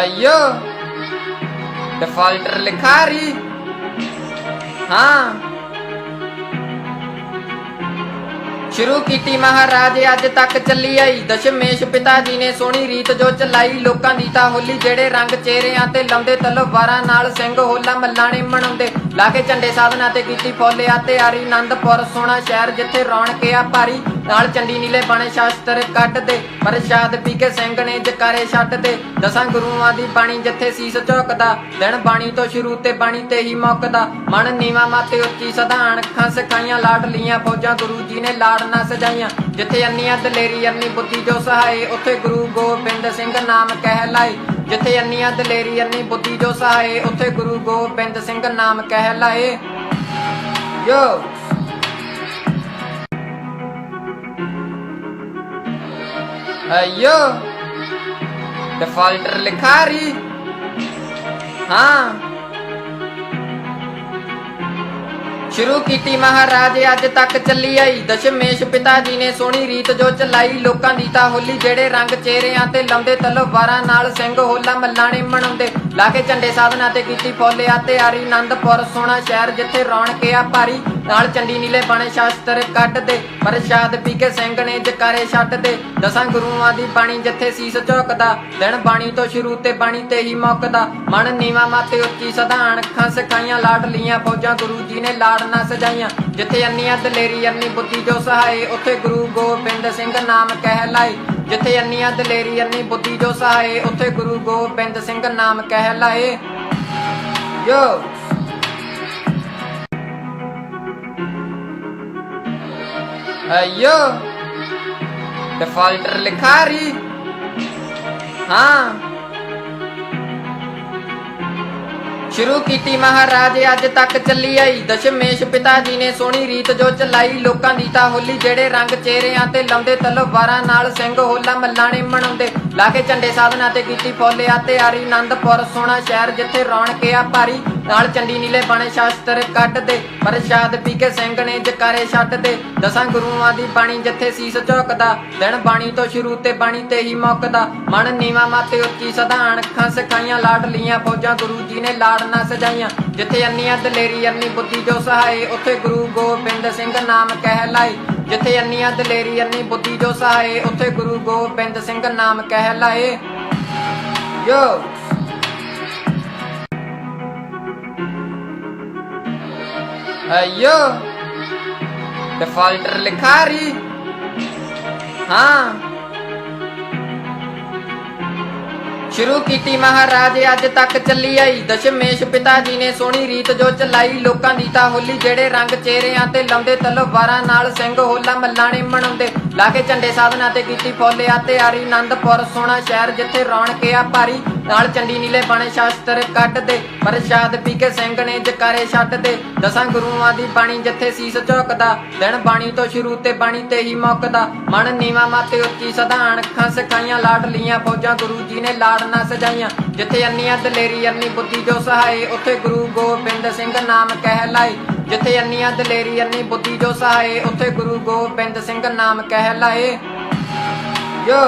ਅਯੋ। Defaulter ਲਿਖਾਰੀ। ਹਾਂ। ਸ਼ੁਰੂ ਕੀਤੀ ਮਹਾਰਾਜ, ਅੱਜ ਤੱਕ ਚੱਲੀ ਆਈ। ਦਸ਼ਮੇਸ਼ ਪਿਤਾ ਜੀ ਨੇ ਸੋਹਣੀ ਰੀਤ ਜੋ ਚਲਾਈ। ਲੋਕਾਂ ਦੀ ਤਾਂ ਹੋਲੀ ਜਿਹੜੇ ਰੰਗ ਚਿਹਰਿਆਂ ਤੇ ਲਾਉਂਦੇ। ਤਲਵਾਰਾਂ ਨਾਲ ਸਿੰਘ ਹੋਲਾ ਮੱਲਾਣੇ ਮਨਾਉਂਦੇ। ਲਾ ਕੇ ਝੰਡੇ ਸਾਧਨਾ ਤੇ ਕੀਤੀ ਫੋਲਿਆ ਤੇ ਤਿਆਰੀ ਆਨੰਦਪੁਰ ਸੋਹਣਾ ਸ਼ਹਿਰ ਜਿੱਥੇ ਰੌਣਕ ਆ ਭਾਰੀ। ਨਾਲ ਚੰਡੀ ਨੀਲੇ ਬਾਣੇ ਸ਼ਾਸਤਰ ਕੱਢਦੇ ਪ੍ਰਸ਼ਾਦ ਪੀ ਕੇ ਸਿੰਘ ਨੇ ਜਕਾਰੇ ਛੱਡਦੇ ਦਸਾਂ ਗੁਰੂਆਂ ਦੀ ਬਾਣੀ ਜਿੱਥੇ ਸੀਸ ਝੁਕਦਾ, ਦਿਨ ਬਾਣੀ ਤੋਂ ਸ਼ੁਰੂ ਤੇ ਬਾਣੀ ਤੇ ਹੀ ਮੁੱਕਦਾ। ਮਨ ਨੀਵਾ ਮਾਤੇ ਉੱਚੀ ਸਦਾਨ ਅੱਖਾਂ ਸਿਖਾਈਆਂ ਲਾਡਲੀਆਂ ਫੌਜਾਂ ਗੁਰੂ ਜੀ ਨੇ ਲਾੜ ਨਾ ਸਜਾਈਆਂ। ਜਿੱਥੇ ਅੰਨੀਆਂ ਦਲੇਰੀ, ਅੰਨੀ ਬੁੱਧੀ ਜੋ ਸਹਾਏ, ਉੱਥੇ ਗੁਰੂ ਗੋਬਿੰਦ ਸਿੰਘ ਨਾਮ ਕਹਿ ਲਾਏ ਜਿੱਥੇ ਅੰਨੀਆਂ ਦਲੇਰੀ, ਅੰਨੀ ਬੁੱਧੀ ਜੋ ਸਹਾਏ, ਉੱਥੇ ਗੁਰੂ ਗੋਬਿੰਦ ਸਿੰਘ ਨਾਮ ਕਹਿ ਲਾਏ ਯੋ। ਅਯੋ ਡਿਫਾਲਟਰ ਲਿਖਾਰੀ। ਹਾਂ। ਸ਼ੁਰੂ ਕੀਤੀ ਮਹਾਰਾਜ, ਅੱਜ ਤੱਕ ਚੱਲੀ ਆਈ। ਦਸ਼ਮੇਸ਼ ਪਿਤਾ ਜੀ ਨੇ ਸੋਹਣੀ ਰੀਤ ਜੋ ਚਲਾਈ। ਲੋਕਾਂ ਦੀ ਤਾਂ ਹੋਲੀ ਜਿਹੜੇ ਰੰਗ ਚਿਹਰਿਆਂ ਤੇ ਲਾਉਂਦੇ। ਤਲਵਾਰਾਂ ਨਾਲ ਸਿੰਘ ਹੋਲਾ ਮੱਲਾਣੇ ਮਨਾਉਂਦੇ। ਲਾ ਕੇ ਝੰਡੇ ਸਾਧਨਾ ਤੇ ਕੀਤੀ ਫੋਲਿਆ ਤੇ ਤਿਆਰੀ। ਆਨੰਦਪੁਰ ਸੋਹਣਾ ਸ਼ਹਿਰ ਜਿੱਥੇ ਰੌਣਕ ਆ ਭਾਰੀ। ਨਾਲ ਚੰਡੀ ਨੀਲੇ ਬਾਣੇ ਸ਼ਾਸਤਰ ਕੱਢਦੇ, ਪ੍ਰਸ਼ਾਦ ਪੀ ਕੇ ਸਿੰਘ ਨੇ ਜਕਾਰੇ ਛੱਡਦੇ ਦਸਾਂ ਗੁਰੂਆਂ ਦੀ ਬਾਣੀ ਜਿੱਥੇ ਸੀਸ ਝੁਕਦਾ ਦਿਨ ਬਾਣੀ ਤੋਂ ਸ਼ੁਰੂ ਤੇ ਬਾਣੀ ਤੇ ਹੀ ਮੁੱਕਦਾ। ਮਨ ਨੀਵਾ ਮਾਤੇ ਉੱਚੀ ਸਦਾਨ ਅੱਖਾਂ ਸਿਖਾਈਆਂ ਲਾਡਲੀਆਂ ਫੌਜਾਂ ਗੁਰੂ ਜੀ ਨੇ ਲਾੜ ਨਾ ਸਜਾਈਆਂ। ਜਿੱਥੇ ਅੰਨੀਆਂ ਦਲੇਰੀ, ਅੰਨੀ ਬੁੱਧੀ ਜੋ ਸਹਾਏ, ਉੱਥੇ ਗੁਰੂ ਗੋਬਿੰਦ ਸਿੰਘ ਨਾਮ ਕਹਿ ਲਾਏ ਜਿੱਥੇ ਅੰਨੀਆਂ ਦਲੇਰੀ, ਅੰਨੀ ਬੁੱਧੀ ਜੋ ਸਹਾਏ, ਉੱਥੇ ਗੁਰੂ ਗੋਬਿੰਦ ਸਿੰਘ ਨਾਮ ਕਹਿ ਲਾਏ ਜੋ ਯੋ ਅਯੋ ਡਿਫਾਲਟਰ ਲਿਖਾਰੀ ਹਾਂ ਸ਼ੁਰੂ ਕੀਤੀ ਮਹਾਰਾਜ ਅੱਜ ਤੱਕ ਚੱਲੀ ਆਈ। ਦਸ਼ਮੇਸ਼ ਪਿਤਾ ਜੀ ਨੇ ਸੋਹਣੀ ਰੀਤ ਜੋ ਚਲਾਈ। ਲੋਕਾਂ ਦੀ ਤਾਂ ਹੋਲੀ ਜਿਹੜੇ ਰੰਗ ਚਿਹਰਿਆਂ ਤੇ ਲਾਉਂਦੇ। ਤਲਵਾਰਾਂ ਨਾਲ ਸਿੰਘ ਹੋਲਾ ਮੱਲਾਣੇ ਮਨਾਉਂਦੇ। ਲਾ ਕੇ ਝੰਡੇ ਸਾਧਨਾ ਤੇ ਕੀਤੀ ਫੋਲਿਆ ਤੇ ਤਿਆਰੀ ਆਨੰਦਪੁਰ ਸੋਹਣਾ ਸ਼ਹਿਰ ਜਿੱਥੇ ਰੌਣਕ ਆ ਭਾਰੀ। ਨਾਲ ਚੰਡੀ ਨੀਲੇ ਬਾਣੇ ਸ਼ਾਸਤਰ ਕੱਢਦੇ, ਪ੍ਰਸ਼ਾਦ ਪੀ ਕੇ ਸਿੰਘ ਨੇ ਜਕਾਰੇ ਛੱਡਦੇ ਦਸਾਂ ਗੁਰੂਆਂ ਦੀ ਬਾਣੀ ਜਿੱਥੇ ਸੀਸ ਝੁਕਦਾ ਦਿਨ ਬਾਣੀ ਤੋਂ ਸ਼ੁਰੂ ਤੇ ਬਾਣੀ ਤੇ ਹੀ ਮੁੱਕਦਾ। ਮਨ ਨੀਵਾ ਮਾਤੇ ਉੱਚੀ ਸਦਾਨ ਅੱਖਾਂ ਸਿਖਾਈਆਂ ਲਾਡਲੀਆਂ ਫੌਜਾਂ ਗੁਰੂ ਜੀ ਨੇ ਲਾੜ ਨਾ ਸਜਾਈਆਂ। ਜਿੱਥੇ ਅੰਨੀਆਂ ਦਲੇਰੀ, ਅੰਨੀ ਬੁੱਧੀ ਜੋ ਸਹਾਏ, ਉੱਥੇ ਗੁਰੂ ਗੋਬਿੰਦ ਸਿੰਘ ਨਾਮ ਕਹਿ ਲਾਏ ਜਿੱਥੇ ਅੰਨੀਆਂ ਦਲੇਰੀ, ਅੰਨੀ ਬੁੱਧੀ ਜੋ ਸਹਾਏ, ਉੱਥੇ ਗੁਰੂ ਗੋਬਿੰਦ ਸਿੰਘ ਨਾਮ ਕਹਿ ਲਾਏ ਯੋ। ਅਯੋ ਡਿਫਾਲਟਰ ਲਿਖਾਰੀ ਹਾਂ ਸ਼ੁਰੂ ਕੀਤੀ ਮਹਾਰਾਜ ਅੱਜ ਤੱਕ ਚੱਲੀ ਆਈ। ਦਸ਼ਮੇਸ਼ ਪਿਤਾ ਜੀ ਨੇ ਸੋਹਣੀ ਰੀਤ ਜੋ ਚਲਾਈ। ਲੋਕਾਂ ਦੀ ਤਾਂ ਹੋਲੀ ਜਿਹੜੇ ਰੰਗ ਚਿਹਰਿਆਂ ਤੇ ਲਾਉਂਦੇ। ਤਲਵਾਰਾਂ ਨਾਲ ਸਿੰਘ ਹੋਲਾ ਮੱਲਾਣੇ ਮਨਾਉਂਦੇ। ਲਾ ਕੇ ਝੰਡੇ ਸਾਧਨਾ ਤੇ ਕੀਤੀ ਫੋਲਿਆ ਤੇ ਤਿਆਰੀ ਆਨੰਦਪੁਰ ਸੋਹਣਾ ਸ਼ਹਿਰ ਜਿੱਥੇ ਰੌਣਕ ਆ ਭਾਰੀ। ਨਾਲ ਚੰਡੀ ਨੀਲੇ ਬਾਣੇ ਸ਼ਾਸਤਰ ਕੱਢਦੇ, ਪ੍ਰਸ਼ਾਦ ਪੀ ਕੇ ਸਿੰਘ ਨੇ ਜਕਾਰੇ ਛੱਡਦੇ ਦਸਾਂ ਗੁਰੂਆਂ ਦੀ ਬਾਣੀ ਜਿੱਥੇ ਸੀਸ ਝੁਕਦਾ ਦਿਨ ਬਾਣੀ ਤੋਂ ਸ਼ੁਰੂ ਤੇ ਬਾਣੀ ਤੇ ਹੀ ਮੁੱਕਦਾ। ਮਨ ਨੀਵਾ ਮਾਤੇ ਉੱਚੀ ਸਦਾਨ ਅੱਖਾਂ ਸਿਖਾਈਆਂ ਲਾਡਲੀਆਂ ਫੌਜਾਂ ਗੁਰੂ ਜੀ ਨੇ ਲਾੜ ਨਾ ਸਜਾਈਆਂ। ਜਿੱਥੇ ਅੰਨੀਆਂ ਦਲੇਰੀ, ਅੰਨੀ ਬੁੱਧੀ ਜੋ ਸਹਾਏ, ਉੱਥੇ ਗੁਰੂ ਗੋਬਿੰਦ ਸਿੰਘ ਨਾਮ ਕਹਿ ਲਾਏ ਜਿੱਥੇ ਅੰਨੀਆਂ ਦਲੇਰੀ, ਅੰਨੀ ਬੁੱਧੀ ਜੋ ਸਹਾਏ, ਉੱਥੇ ਗੁਰੂ ਗੋਬਿੰਦ ਸਿੰਘ ਨਾਮ ਕਹਿ ਲਾਏ ਜੋ